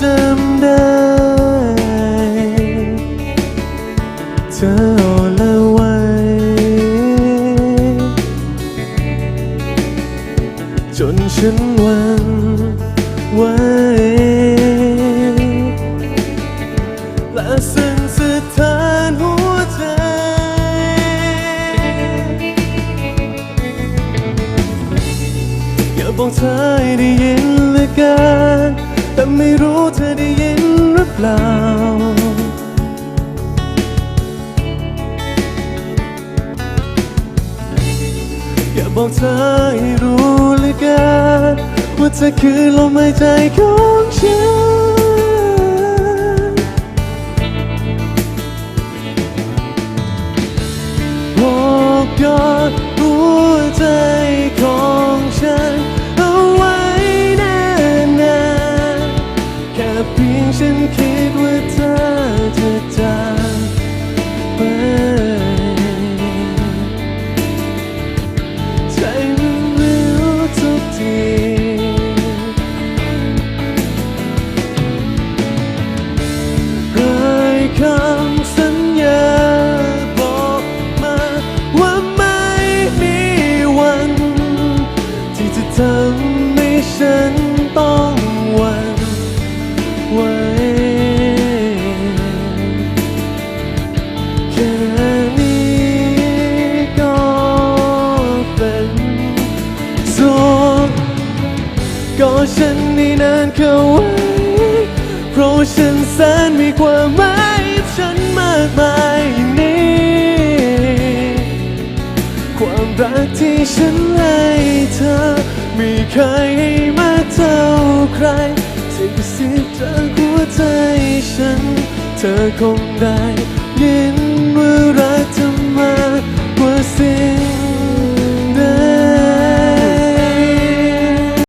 จำได้ เธอละไว้จนฉันวันไว้และสั่นสะท้านหัวใจ อย่าบอกเธอได้ยินเลยกัน ไม่รู้เธอได้ยินหรือเปล่า อย่าบอกเธอให้รู้เลยกันว่าเธอคือลมหายใจของ ฉันต้องหวั่นไหวแค่นี้ก็เป็นสุขก็ฉันนี่นานเข้าไว้เพราะฉันแสนมีความหมายฉันมากมายนี้ความรักที่ฉันให้เธอ ไม่เคย เท่าใครที่กระซิบจากหัวใจฉัน เธอคงได้ยินว่ารักเธอมากกว่าเสี